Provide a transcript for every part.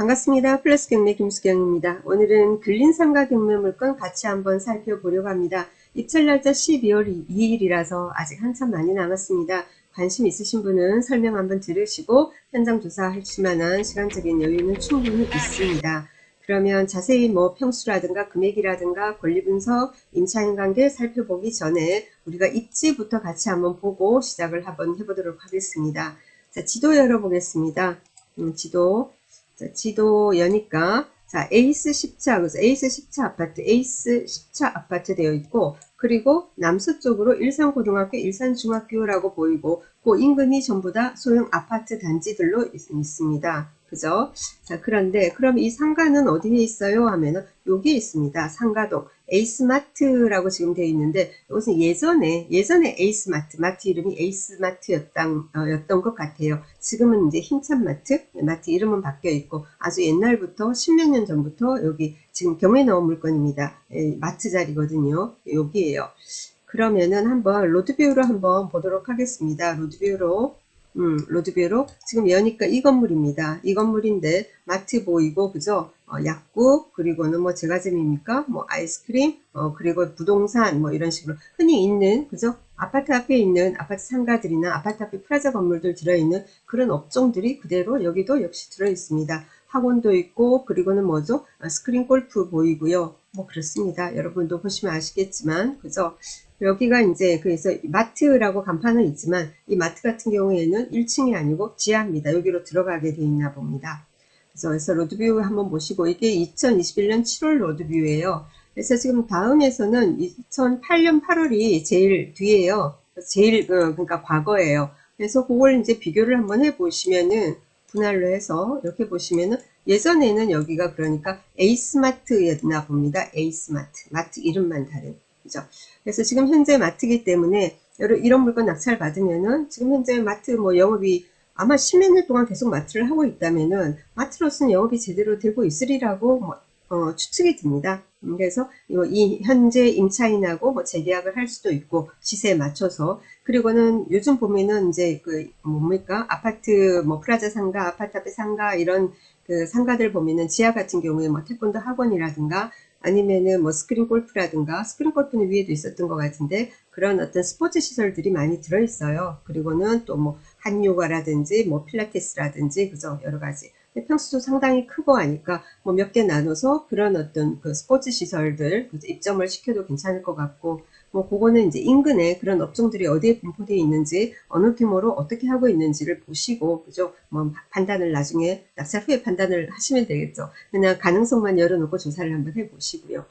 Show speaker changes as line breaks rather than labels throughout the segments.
반갑습니다. 플러스 경매 김수경입니다. 오늘은 근린상가 경매 물건 같이 한번 살펴보려고 합니다. 입찰 날짜 12월 2일이라서 아직 한참 많이 남았습니다. 관심 있으신 분은 설명 한번 들으시고 현장 조사하실 만한 시간적인 여유는 충분히 있습니다. 그러면 자세히 뭐 평수라든가 금액이라든가 권리 분석, 임차인 관계 살펴보기 전에 우리가 입지부터 같이 한번 보고 시작을 한번 해보도록 하겠습니다. 자, 지도 열어보겠습니다. 음, 지도. 자, 지도 여니까 자, 에이스 10차, 그래서 에이스 10차 아파트, 에이스 10차 아파트 되어 있고, 그리고 남서쪽으로 일산고등학교, 일산중학교라고 보이고, 그 인근이 전부 다 소형 아파트 단지들로 있, 있습니다. 그죠? 자, 그런데, 그럼 이 상가는 어디에 있어요? 하면은, 여기에 있습니다. 상가동. 에이스마트라고 지금 되어 있는데, 이것은 예전에, 예전에 에이스마트, 마트 이름이 에이스마트였던, 어, 였던 것 같아요. 지금은 이제 힘찬 마트, 마트 이름은 바뀌어 있고, 아주 옛날부터, 십몇 년 전부터 여기 지금 경매 나온 물건입니다. 에, 마트 자리거든요. 여기에요. 그러면은 한번 로드뷰로 한번 보도록 하겠습니다. 로드뷰로. 음, 로드뷰로 지금 여니까 이 건물입니다. 이 건물인데 마트 보이고 그죠? 어, 약국 그리고는 뭐 제과점입니까? 뭐 아이스크림 어, 그리고 부동산 뭐 이런 식으로 흔히 있는 그죠? 아파트 앞에 있는 아파트 상가들이나 아파트 앞에 프라자 건물들 들어있는 그런 업종들이 그대로 여기도 역시 들어 있습니다. 학원도 있고 그리고는 뭐죠? 아, 스크린 골프 보이고요. 뭐 그렇습니다. 여러분도 보시면 아시겠지만 그죠? 여기가 이제 그래서 마트라고 간판은 있지만 이 마트 같은 경우에는 1층이 아니고 지하입니다. 여기로 들어가게 돼 있나 봅니다. 그래서, 로드뷰 한번 보시고 이게 2021년 7월 로드뷰예요. 그래서 지금 다음에서는 2008년 8월이 제일 뒤에요. 제일 그, 그러니까 과거예요. 그래서 그걸 이제 비교를 한번 해 보시면은 분할로 해서 이렇게 보시면은 예전에는 여기가 그러니까 에이스마트였나 봅니다. 에이스마트. 마트 이름만 다른. 그죠? 그래서 지금 현재 마트이기 때문에 이런 물건 낙찰 받으면은 지금 현재 마트 뭐 영업이 아마 십몇 년 동안 계속 마트를 하고 있다면은 마트로서는 영업이 제대로 되고 있으리라고 뭐, 어, 추측이 듭니다. 음, 그래서 이 현재 임차인하고 뭐 재계약을 할 수도 있고 시세에 맞춰서 그리고는 요즘 보면은 이제 그 뭡니까 아파트 뭐 프라자 상가 아파트 앞에 상가 이런 그 상가들 보면은 지하 같은 경우에 뭐 태권도 학원이라든가 아니면은 뭐 스크린 골프라든가 스크린 골프는 위에도 있었던 것 같은데 그런 어떤 스포츠 시설들이 많이 들어있어요. 그리고는 또 뭐 한요가라든지 뭐 필라테스라든지 그죠 여러 가지. 평수도 상당히 크고 하니까 뭐 몇 개 나눠서 그런 어떤 그 스포츠 시설들 입점을 시켜도 괜찮을 것 같고 뭐 그거는 이제 인근에 그런 업종들이 어디에 분포되어 있는지 어느 규모로 어떻게 하고 있는지를 보시고 그죠? 뭐 판단을 나중에 낙찰 후에 판단을 하시면 되겠죠. 그냥 가능성만 열어놓고 조사를 한번 해보시고요.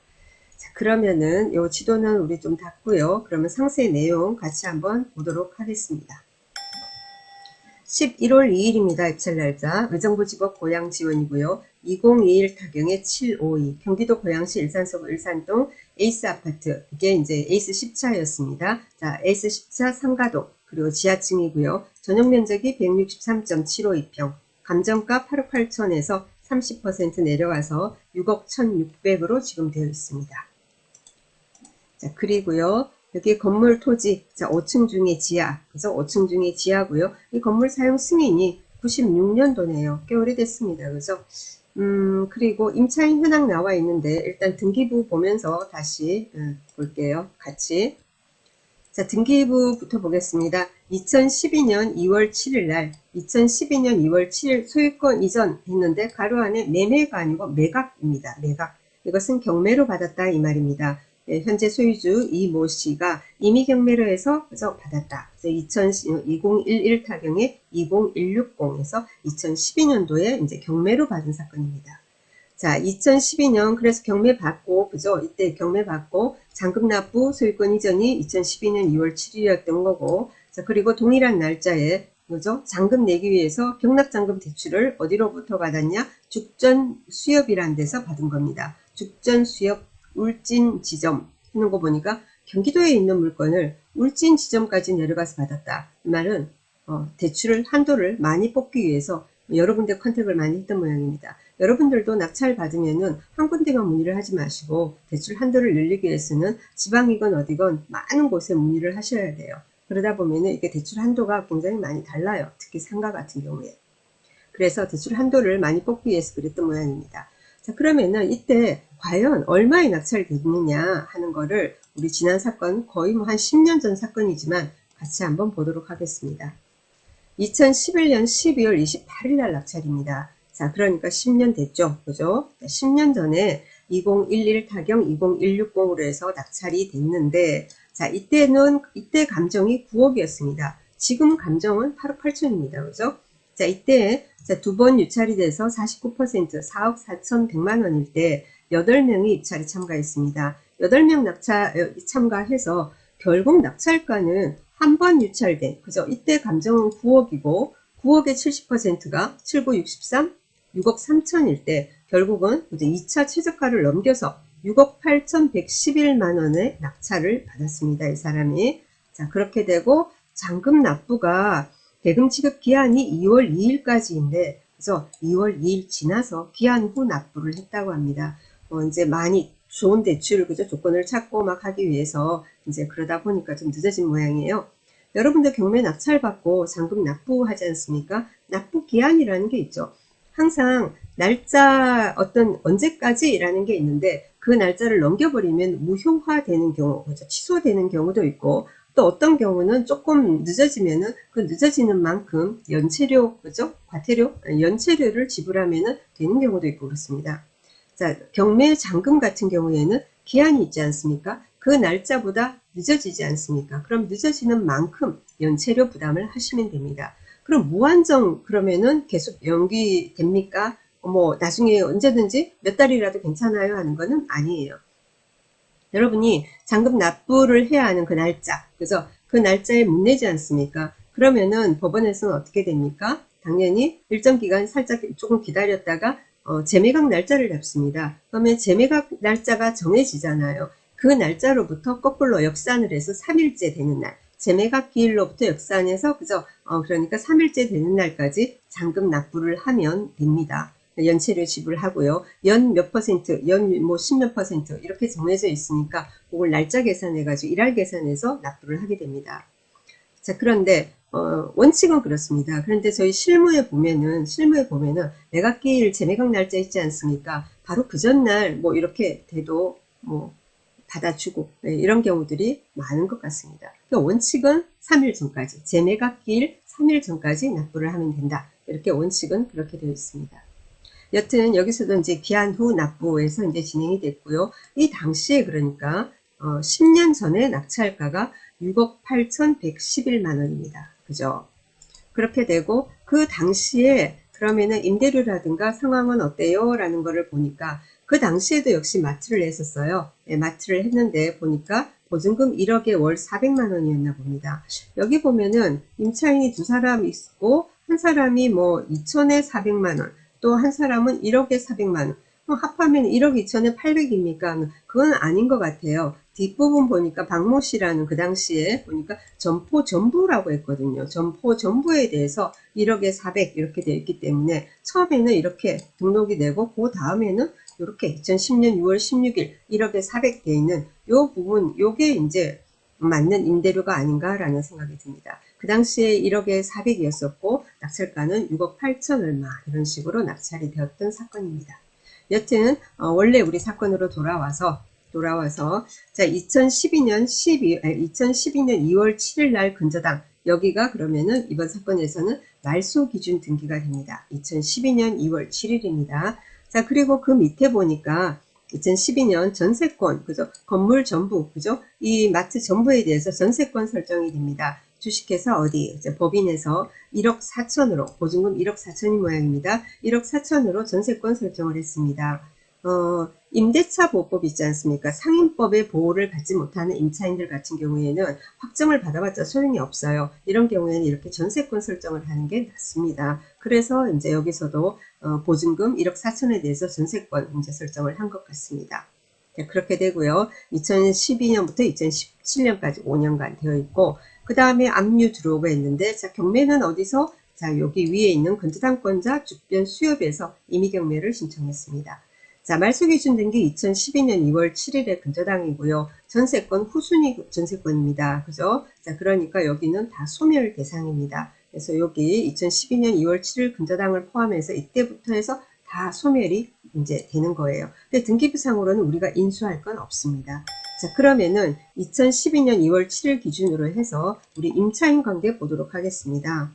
자 그러면은 요 지도는 우리 좀 닫고요. 그러면 상세 내용 같이 한번 보도록 하겠습니다. 11월 2일입니다. 입찰 날짜. 의정부 지법 고양 지원이고요. 2021 타경의 752 경기도 고양시 일산서구 일산동 에이스 아파트 이게 이제 에이스 10차였습니다. 자 에이스 10차 상가동 그리고 지하층이고요. 전용 면적이 163.752평 감정가 8억 8천에서 30% 내려와서 6억 1,600으로 지금 되어 있습니다. 자 그리고요. 여기 건물 토지, 자, 5층 중에 지하, 그래서 5층 중에 지하고요. 이 건물 사용 승인이 96년도네요. 꽤 오래됐습니다. 그죠? 음, 그리고 임차인 현황 나와 있는데 일단 등기부 보면서 다시 음, 볼게요. 같이. 자, 등기부부터 보겠습니다. 2012년 2월 7일 날, 2012년 2월 7일 소유권 이전 했는데 가로 안에 매매가 아니고 매각입니다. 매각. 이것은 경매로 받았다 이 말입니다. 예, 현재 소유주 이모 씨가 이미 경매로 해서 그래서 받았다. 그래서 2011 타경에 20160에서 2012년도에 이제 경매로 받은 사건입니다. 자, 2012년 그래서 경매 받고 그죠? 이때 경매 받고 잔금 납부 소유권 이전이 2012년 2월 7일이었던 거고 자, 그리고 동일한 날짜에 그죠? 잔금 내기 위해서 경납잔금 대출을 어디로부터 받았냐? 죽전 수협이란 데서 받은 겁니다. 죽전 수협 울진 지점 하는 거 보니까 경기도에 있는 물건을 울진 지점까지 내려가서 받았다. 이 말은 어, 대출을 한도를 많이 뽑기 위해서 여러 군데 컨택을 많이 했던 모양입니다. 여러분들도 낙찰 받으면은 한 군데만 문의를 하지 마시고 대출 한도를 늘리기 위해서는 지방이건 어디건 많은 곳에 문의를 하셔야 돼요. 그러다 보면은 이게 대출 한도가 굉장히 많이 달라요. 특히 상가 같은 경우에. 그래서 대출 한도를 많이 뽑기 위해서 그랬던 모양입니다. 자, 그러면은 이때 과연 얼마의 낙찰이 됐느냐 하는 거를 우리 지난 사건 거의 뭐 한 10년 전 사건이지만 같이 한번 보도록 하겠습니다. 2011년 12월 28일 날 낙찰입니다. 자, 그러니까 10년 됐죠. 그죠? 10년 전에 2011 타경 20160으로 해서 낙찰이 됐는데, 자, 이때는, 이때 감정이 9억이었습니다. 지금 감정은 8억 8천입니다. 그죠? 자, 이때, 자, 두 번 유찰이 돼서 49% 4억 4천100만 원일 때 8명이 입찰에 참가했습니다. 8명 낙찰, 어, 참가해서 결국 낙찰가는 한 번 유찰된, 그죠? 이때 감정은 9억이고, 9억의 70%가 79, 63, 6억 3천일 때 결국은 이제 2차 최저가를 넘겨서 6억 8,111만 원의 낙찰을 받았습니다. 이 사람이. 자, 그렇게 되고 잔금 납부가 대금 지급 기한이 2월 2일까지인데 그래서 2월 2일 지나서 기한 후 납부를 했다고 합니다. 어, 이제 많이 좋은 대출 그죠 조건을 찾고 막 하기 위해서 이제 그러다 보니까 좀 늦어진 모양이에요. 여러분들 경매 낙찰 받고 잔금 납부하지 않습니까? 납부 기한이라는 게 있죠. 항상 날짜 어떤 언제까지라는 게 있는데 그 날짜를 넘겨버리면 무효화되는 경우? 취소되는 경우도 있고 또 어떤 경우는 조금 늦어지면은 그 늦어지는 만큼 연체료, 그죠? 과태료, 연체료를 지불하면은 되는 경우도 있고 그렇습니다. 자, 경매 잔금 같은 경우에는 기한이 있지 않습니까? 그 날짜보다 늦어지지 않습니까? 그럼 늦어지는 만큼 연체료 부담을 하시면 됩니다. 그럼 무한정 그러면은 계속 연기됩니까? 뭐 나중에 언제든지 몇 달이라도 괜찮아요 하는 거는 아니에요. 여러분이 잔금 납부를 해야 하는 그 날짜, 그래서 그 날짜에 못 내지 않습니까? 그러면은 법원에서는 어떻게 됩니까? 당연히 일정 기간 살짝 조금 기다렸다가 어, 재매각 날짜를 잡습니다. 그러면 재매각 날짜가 정해지잖아요. 그 날짜로부터 거꾸로 역산을 해서 3일째 되는 날, 재매각 기일로부터 역산해서 그죠? 어, 그러니까 3일째 되는 날까지 잔금 납부를 하면 됩니다. 연체료 지불하고요. 연 몇 퍼센트, 연뭐 10몇 퍼센트 이렇게 정해져 있으니까 그걸 날짜 계산해가지고 일할 계산해서 납부를 하게 됩니다. 자 그런데 어, 원칙은 그렇습니다. 그런데 저희 실무에 보면은 실무에 보면은 매각기일 재매각 날짜 있지 않습니까? 바로 그 전날 뭐 이렇게 돼도 뭐 받아주고 네, 이런 경우들이 많은 것 같습니다. 그러니까 원칙은 3일 전까지 재매각기일 3일 전까지 납부를 하면 된다. 이렇게 원칙은 그렇게 되어 있습니다. 여튼 여기서도 이제 기한 후 납부에서 이제 진행이 됐고요. 이 당시에 그러니까 어, 10년 전에 낙찰가가 6억 8,111만 원입니다. 그죠? 그렇게 되고 그 당시에 그러면은 임대료라든가 상황은 어때요? 라는 거를 보니까 그 당시에도 역시 마트를 했었어요. 네, 마트를 했는데 보니까 보증금 1억에 월 400만 원이었나 봅니다. 여기 보면은 임차인이 두 사람 있고 한 사람이 뭐 2천에 400만 원, 또 한 사람은 1억에 400만 원. 합하면 1억 2천에 800입니까? 그건 아닌 것 같아요. 뒷부분 보니까 박모 씨라는 그 당시에 보니까 점포 전부라고 했거든요. 점포 전부에 대해서 1억에 400 이렇게 되어 있기 때문에 처음에는 이렇게 등록이 되고 그 다음에는 이렇게 2010년 6월 16일 1억에 400 되어 있는 요 부분 요게 이제 맞는 임대료가 아닌가라는 생각이 듭니다. 그 당시에 1억에 400이었었고 낙찰가는 6억 8천 얼마 이런 식으로 낙찰이 되었던 사건입니다. 여튼 어, 원래 우리 사건으로 돌아와서 돌아와서 자 2012년 12 아니, 2012년 2월 7일 날 근저당 여기가 그러면은 이번 사건에서는 말소 기준 등기가 됩니다. 2012년 2월 7일입니다. 자 그리고 그 밑에 보니까 2012년 전세권 그죠 건물 전부 그죠 이 마트 전부에 대해서 전세권 설정이 됩니다. 주식회사 어디 이제 법인에서 1억 4천으로 보증금 1억 4천인 모양입니다. 1억 4천으로 전세권 설정을 했습니다. 어, 임대차 보호법 있지 않습니까? 상인법의 보호를 받지 못하는 임차인들 같은 경우에는 확정을 받아봤자 소용이 없어요. 이런 경우에는 이렇게 전세권 설정을 하는 게 낫습니다. 그래서 이제 여기서도 어, 보증금 1억 4천에 대해서 전세권 이제 설정을 한 것 같습니다. 네, 그렇게 되고요. 2012년부터 2017년까지 5년간 되어 있고 그 다음에 압류 들어오가 있는데 자 경매는 어디서 자 여기 위에 있는 근저당권자 주변 수협에서 임의 경매를 신청했습니다. 자 말소 기준 등기 2012년 2월 7일에 근저당이고요. 전세권 후순위 전세권입니다. 그죠? 자 그러니까 여기는 다 소멸 대상입니다. 그래서 여기 2012년 2월 7일 근저당을 포함해서 이때부터 해서 다 소멸이 이제 되는 거예요. 근데 등기부상으로는 우리가 인수할 건 없습니다. 자, 그러면은 2012년 2월 7일 기준으로 해서 우리 임차인 관계 보도록 하겠습니다.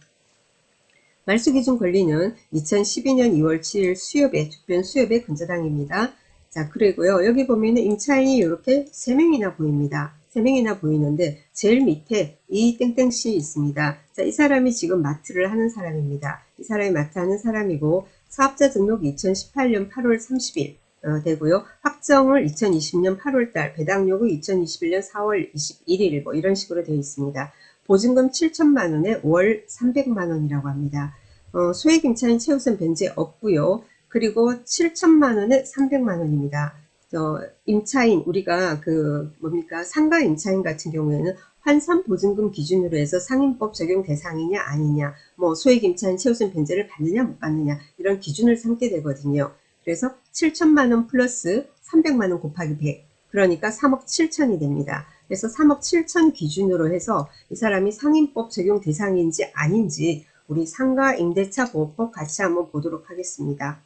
말소 기준 권리는 2012년 2월 7일 수협의 특별 수협의 근저당입니다. 자, 그리고요. 여기 보면은 임차인이 이렇게 3명이나 보입니다. 3명이나 보이는데 제일 밑에 이 땡땡씨 있습니다. 자, 이 사람이 지금 마트를 하는 사람입니다. 이 사람이 마트 하는 사람이고 사업자 등록이 2018년 8월 30일 어, 되고요. 확정을 2020년 8월달, 배당 요구 2021년 4월 21일 뭐 이런 식으로 되어 있습니다. 보증금 7천만 원에 월 300만 원이라고 합니다. 어, 소액 임차인 최우선 변제 없고요. 그리고 7천만 원에 300만 원입니다. 어, 임차인 우리가 그 뭡니까 상가 임차인 같은 경우에는 환산 보증금 기준으로 해서 상인법 적용 대상이냐 아니냐 뭐 소액 임차인 최우선 변제를 받느냐 못 받느냐 이런 기준을 삼게 되거든요. 그래서 7천만 원 플러스 300만 원 곱하기 100 그러니까 3억 7천이 됩니다. 그래서 3억 7천 기준으로 해서 이 사람이 상인법 적용 대상인지 아닌지 우리 상가 임대차 보호법 같이 한번 보도록 하겠습니다.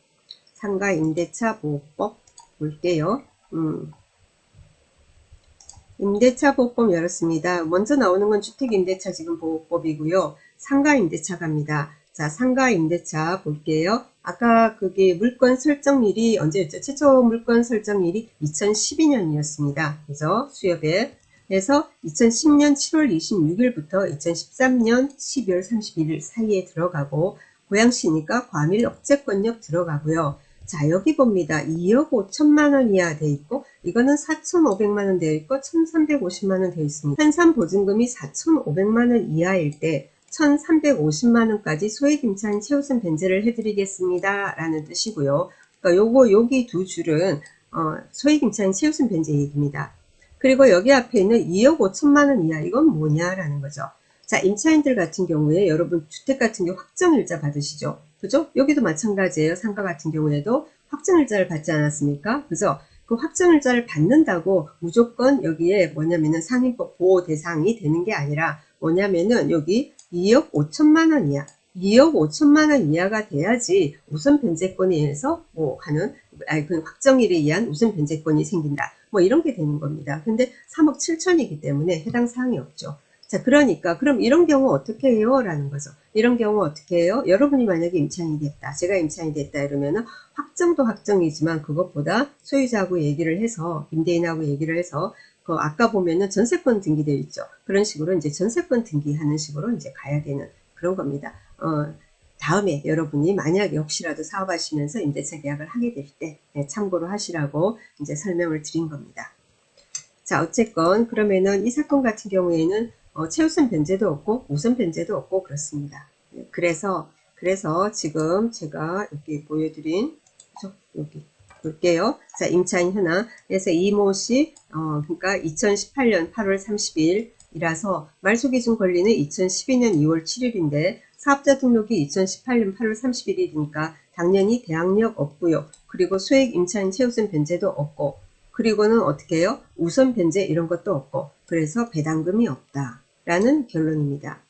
상가 임대차 보호법 볼게요. 음. 임대차 보호법 열었습니다. 먼저 나오는 건 주택임대차 지금 보호법이고요. 상가 임대차 갑니다. 자, 상가 임대차 볼게요. 아까 그게 물건 설정일이 언제였죠? 최초 물건 설정일이 2012년이었습니다. 그죠? 수협에. 그래서 2010년 7월 26일부터 2013년 12월 31일 사이에 들어가고 고양시니까 과밀 억제권역 들어가고요. 자 여기 봅니다. 2억 5천만 원 이하 돼 있고 이거는 4,500만 원 되어 있고 1,350만 원 되어 있습니다. 환산 보증금이 4,500만 원 이하일 때 1,350만 원까지 소액 임차인 최우선 변제를 해드리겠습니다. 라는 뜻이고요. 그러니까 요거 여기 두 줄은 어, 소액 임차인 최우선 변제 얘기입니다. 그리고 여기 앞에 있는 2억 5천만 원 이하 이건 뭐냐라는 거죠. 자 임차인들 같은 경우에 여러분 주택 같은 경우 확정일자 받으시죠. 그죠? 여기도 마찬가지예요. 상가 같은 경우에도 확정일자를 받지 않았습니까? 그죠? 그 확정일자를 받는다고 무조건 여기에 뭐냐면은 상인법 보호 대상이 되는 게 아니라 뭐냐면은 여기 2억 5천만 원 이하 2억 5천만 원 이하가 돼야지 우선 변제권에 의해서 뭐 하는 아니 그 확정일에 의한 우선 변제권이 생긴다. 뭐 이런 게 되는 겁니다. 근데 3억 7천이기 때문에 해당 사항이 없죠. 자, 그러니까 그럼 이런 경우 어떻게 해요? 라는 거죠. 이런 경우 어떻게 해요? 여러분이 만약에 임차인이 됐다. 제가 임차인이 됐다 이러면은 확정도 확정이지만 그것보다 소유자하고 얘기를 해서 임대인하고 얘기를 해서 그 아까 보면은 전세권 등기되어 있죠. 그런 식으로 이제 전세권 등기하는 식으로 이제 가야 되는 그런 겁니다. 어, 다음에 여러분이 만약 혹시라도 사업하시면서 임대차 계약을 하게 될때 네, 참고로 하시라고 이제 설명을 드린 겁니다. 자, 어쨌건 그러면은 이 사건 같은 경우에는 어, 최우선 변제도 없고 우선 변제도 없고 그렇습니다. 네, 그래서 그래서 지금 제가 여기 보여드린 여기 볼게요. 자 임차인 현황 그래서 이모 씨 어, 그러니까 2018년 8월 30일이라서 말소기준 권리는 2012년 2월 7일인데 사업자 등록이 2018년 8월 31일이니까 당연히 대항력 없고요. 그리고 소액 임차인 최우선 변제도 없고 그리고는 어떻게 해요? 우선 변제 이런 것도 없고 그래서 배당금이 없다. 라는 결론입니다.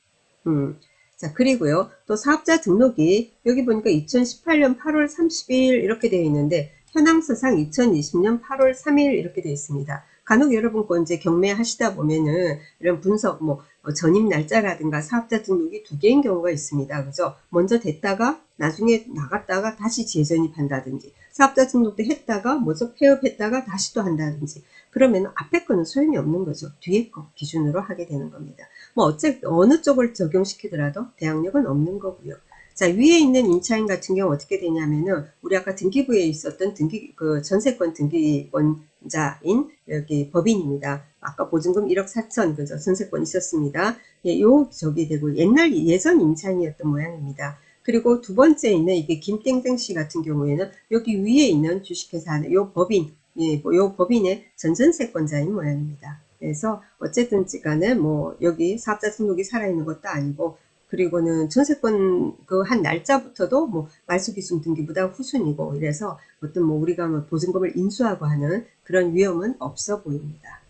음. 자, 그리고요. 또 사업자 등록이 여기 보니까 2018년 8월 30일 이렇게 되어 있는데 현황서상 2020년 8월 3일 이렇게 되어 있습니다. 간혹 여러분 거 이제 경매하시다 보면은 이런 분석 뭐 전입 날짜라든가 사업자 등록이 두 개인 경우가 있습니다. 그죠? 먼저 됐다가 나중에 나갔다가 다시 재전입한다든지 사업자 등록도 했다가 먼저 폐업했다가 다시 또 한다든지 그러면 앞에 거는 소용이 없는 거죠. 뒤에 거 기준으로 하게 되는 겁니다. 뭐 어째 어느 쪽을 적용시키더라도 대항력은 없는 거고요. 자 위에 있는 임차인 같은 경우 어떻게 되냐면은 우리 아까 등기부에 있었던 등기 그 전세권 등기권자인 여기 법인입니다. 아까 보증금 1억 4천 그죠 전세권 있었습니다. 예, 요 저기 되고 옛날 예전 임차인이었던 모양입니다. 그리고 두 번째 있는 이게 김땡땡 씨 같은 경우에는 여기 위에 있는 주식회사 요 법인 예, 뭐요 법인의 전전세권자인 모양입니다. 그래서 어쨌든 간에 뭐 여기 사업자 등록이 살아있는 것도 아니고 그리고는 전세권 그 한 날짜부터도 뭐 말소기순 등기보다 후순이고 이래서 어떤 뭐 우리가 뭐 보증금을 인수하고 하는 그런 위험은 없어 보입니다.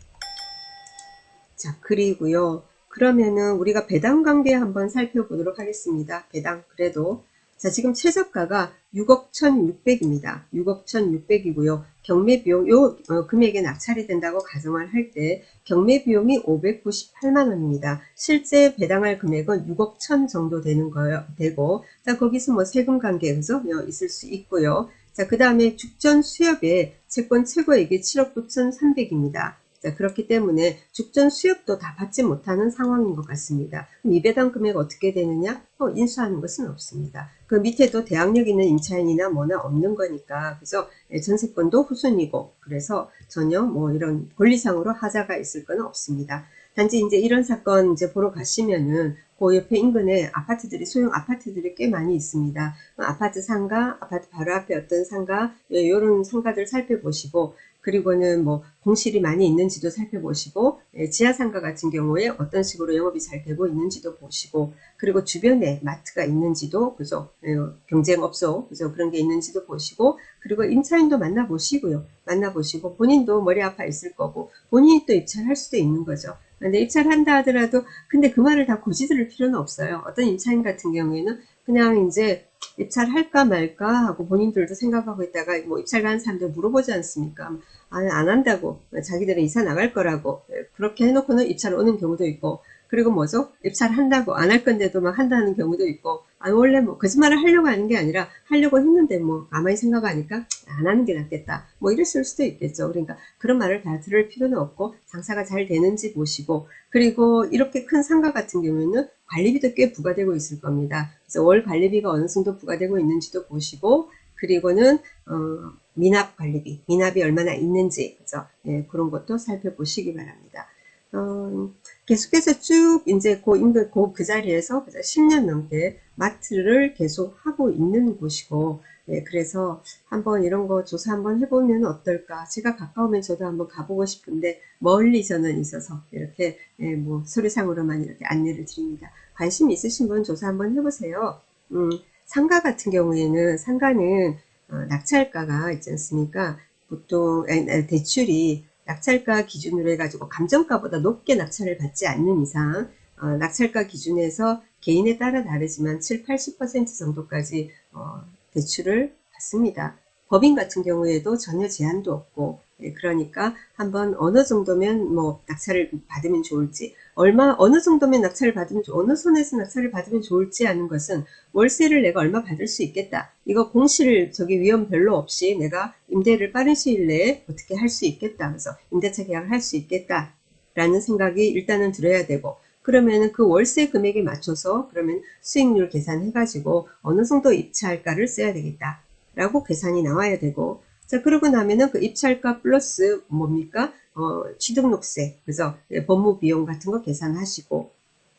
자 그리고요 그러면은 우리가 배당 관계 한번 살펴보도록 하겠습니다. 배당 그래도 자 지금 최저가가 6억 1,600입니다. 6억 1,600이고요. 경매 비용 요 어, 금액에 낙찰이 된다고 가정을 할 때 경매 비용이 598만 원입니다. 실제 배당할 금액은 6억 1천 정도 되는 거예요. 되고 자 거기서 뭐 세금 관계 그죠? 어, 있을 수 있고요. 자 그 다음에 죽전 수협의 채권 최고액이 7억 9,300입니다. 자, 그렇기 때문에 죽전 수협도 다 받지 못하는 상황인 것 같습니다. 그럼 이 배당 금액 어떻게 되느냐? 어, 인수하는 것은 없습니다. 그 밑에도 대항력 있는 임차인이나 뭐나 없는 거니까 그래서 예, 전세권도 후순이고 그래서 전혀 뭐 이런 권리상으로 하자가 있을 건 없습니다. 단지 이제 이런 사건 이제 보러 가시면은 그 옆에 인근에 아파트들이 소형 아파트들이 꽤 많이 있습니다. 아파트 상가, 아파트 바로 앞에 어떤 상가 이런 상가들 살펴보시고 그리고는 뭐 공실이 많이 있는지도 살펴보시고 예, 지하 상가 같은 경우에 어떤 식으로 영업이 잘 되고 있는지도 보시고 그리고 주변에 마트가 있는지도 그죠 예, 경쟁 업소 그죠 그런 게 있는지도 보시고 그리고 임차인도 만나보시고요 만나보시고 본인도 머리 아파 있을 거고 본인이 또 입찰할 수도 있는 거죠 근데 입찰 한다 하더라도 근데 그 말을 다 고지 들을 필요는 없어요 어떤 임차인 같은 경우에는 그냥 이제 입찰할까 말까 하고 본인들도 생각하고 있다가 뭐 입찰 가는 사람들 물어보지 않습니까? 아, 안 한다고. 자기들은 이사 나갈 거라고. 그렇게 해놓고는 입찰 오는 경우도 있고, 그리고 뭐죠? 입찰한다고 안 할 건데도 막 한다는 경우도 있고, 아, 원래 뭐 거짓말을 하려고 하는 게 아니라 하려고 했는데 뭐 가만히 생각하니까 안 하는 게 낫겠다. 뭐 이랬을 수도 있겠죠. 그러니까 그런 말을 다 들을 필요는 없고 장사가 잘 되는지 보시고 그리고 이렇게 큰 상가 같은 경우에는 관리비도 꽤 부과되고 있을 겁니다. 그래서 월 관리비가 어느 정도 부과되고 있는지도 보시고 그리고는 어, 미납 관리비, 미납이 얼마나 있는지 그죠? 네, 그런 것도 살펴보시기 바랍니다. 어, 계속해서 쭉 이제 그 인근 그, 그 자리에서 10년 넘게 마트를 계속 하고 있는 곳이고 예, 그래서 한번 이런 거 조사 한번 해보면 어떨까? 제가 가까우면 저도 한번 가보고 싶은데 멀리 저는 있어서 이렇게 예, 뭐 소리상으로만 이렇게 안내를 드립니다. 관심 있으신 분 조사 한번 해보세요. 음, 상가 같은 경우에는 상가는 어, 낙찰가가 있지 않습니까? 보통 대출이 낙찰가 기준으로 해가지고 감정가보다 높게 낙찰을 받지 않는 이상 어, 낙찰가 기준에서 개인에 따라 다르지만 7, 80% 정도까지 어, 대출을 받습니다. 법인 같은 경우에도 전혀 제한도 없고 예, 그러니까 한번 어느 정도면 뭐 낙찰을 받으면 좋을지 얼마 어느 정도면 낙찰을 받으면 어느 선에서 낙찰을 받으면 좋을지 하는 것은 월세를 내가 얼마 받을 수 있겠다 이거 공실 저기 위험 별로 없이 내가 임대를 빠른 시일 내에 어떻게 할 수 있겠다 그래서 임대차 계약을 할 수 있겠다 라는 생각이 일단은 들어야 되고 그러면 그 월세 금액에 맞춰서 그러면 수익률 계산해 가지고 어느 정도 입찰가를 써야 되겠다 라고 계산이 나와야 되고 자, 그러고 나면은 그 입찰가 플러스 뭡니까? 어, 취등록세, 그래서 법무 비용 같은 거 계산하시고,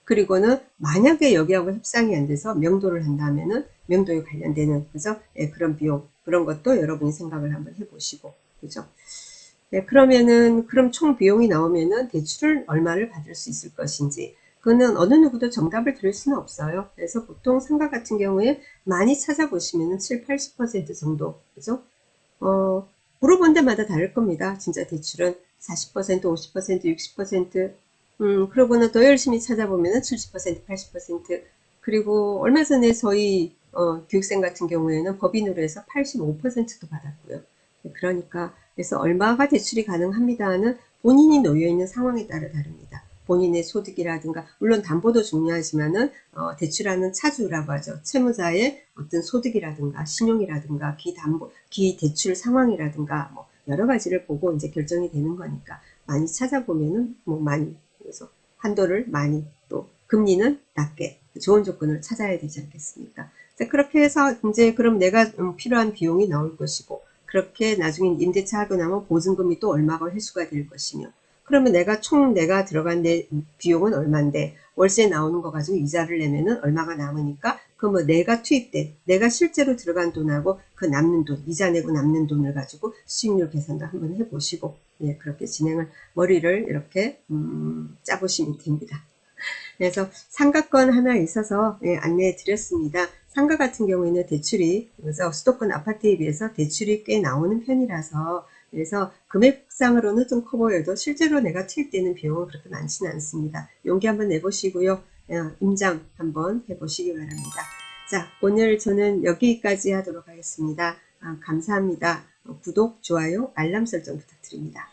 그리고는 만약에 여기하고 협상이 안 돼서 명도를 한다면은 명도에 관련되는, 그죠? 예, 그런 비용, 그런 것도 여러분이 생각을 한번 해보시고, 그죠? 네, 그러면은, 그럼 총 비용이 나오면은 대출을 얼마를 받을 수 있을 것인지, 그거는 어느 누구도 정답을 드릴 수는 없어요. 그래서 보통 상가 같은 경우에 많이 찾아보시면은 7, 80% 정도, 그죠? 어, 물어본 데마다 다를 겁니다. 진짜 대출은 40%, 50%, 60%, 음, 그러고는 더 열심히 찾아보면은 70%, 80%, 그리고 얼마 전에 저희 어, 교육생 같은 경우에는 법인으로 해서 85%도 받았고요. 그러니까 그래서 얼마가 대출이 가능합니다는 본인이 놓여 있는 상황에 따라 다릅니다. 본인의 소득이라든가 물론 담보도 중요하지만은 어, 대출하는 차주라고 하죠. 채무자의 어떤 소득이라든가 신용이라든가 기담보 기대출 상황이라든가 뭐 여러 가지를 보고 이제 결정이 되는 거니까 많이 찾아보면은 뭐 많이 그래서 한도를 많이 또 금리는 낮게 좋은 조건을 찾아야 되지 않겠습니까? 자, 그렇게 해서 이제 그럼 내가 음, 필요한 비용이 나올 것이고 그렇게 나중에 임대차 하고 나면 보증금이 또 얼마가 회수가 될 것이며 그러면 내가 총 내가 들어간 내 비용은 얼마인데 월세 나오는 거 가지고 이자를 내면은 얼마가 남으니까 그러면 내가 투입된 내가 실제로 들어간 돈하고 그 남는 돈 이자 내고 남는 돈을 가지고 수익률 계산도 한번 해보시고 예 그렇게 진행을 머리를 이렇게 음, 짜보시면 됩니다. 그래서 상가권 하나 있어서 예, 안내해 드렸습니다. 상가 같은 경우에는 대출이 그래서 수도권 아파트에 비해서 대출이 꽤 나오는 편이라서 그래서 금액상으로는 좀 커 보여도 실제로 내가 튈 때는 비용은 그렇게 많지는 않습니다. 용기 한번 내보시고요. 어, 임장 한번 해보시기 바랍니다. 자, 오늘 저는 여기까지 하도록 하겠습니다. 아, 감사합니다. 어, 구독, 좋아요, 알람 설정 부탁드립니다.